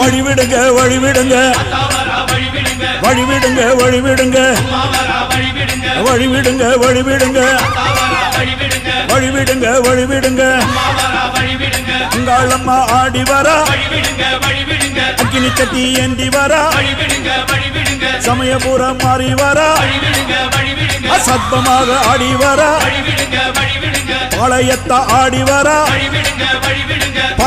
வழிவிடுங்க வழிவிடுங்க. வழிவிடுங்க வழிவிடுங்க. வழிவிடுங்க வழிவிடுங்க. வழிவிடுங்க வழிவிடுங்க. உங்கள் அம்மா ஆடி வரா. அக்கினி கட்டி ஏந்தி வரா. சமயபுரம் மாறி வரா. அசத்தமாக ஆடி வரா. பாளையத்த ஆடி வரா.